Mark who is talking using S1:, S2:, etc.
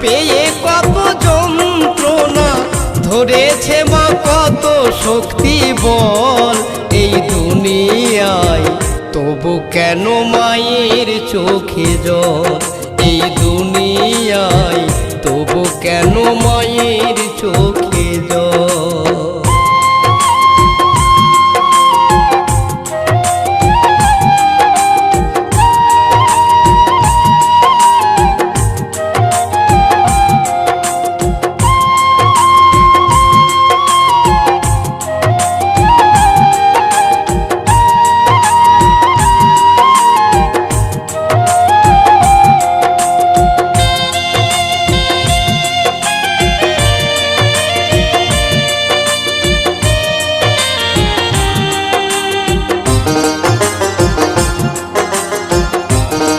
S1: পেয়ে কত যন্ত্রণা, ধরেছে মা কত শক্তি বল। এই দুনিয়ায় তবু কেন মায়ের চোখে জল?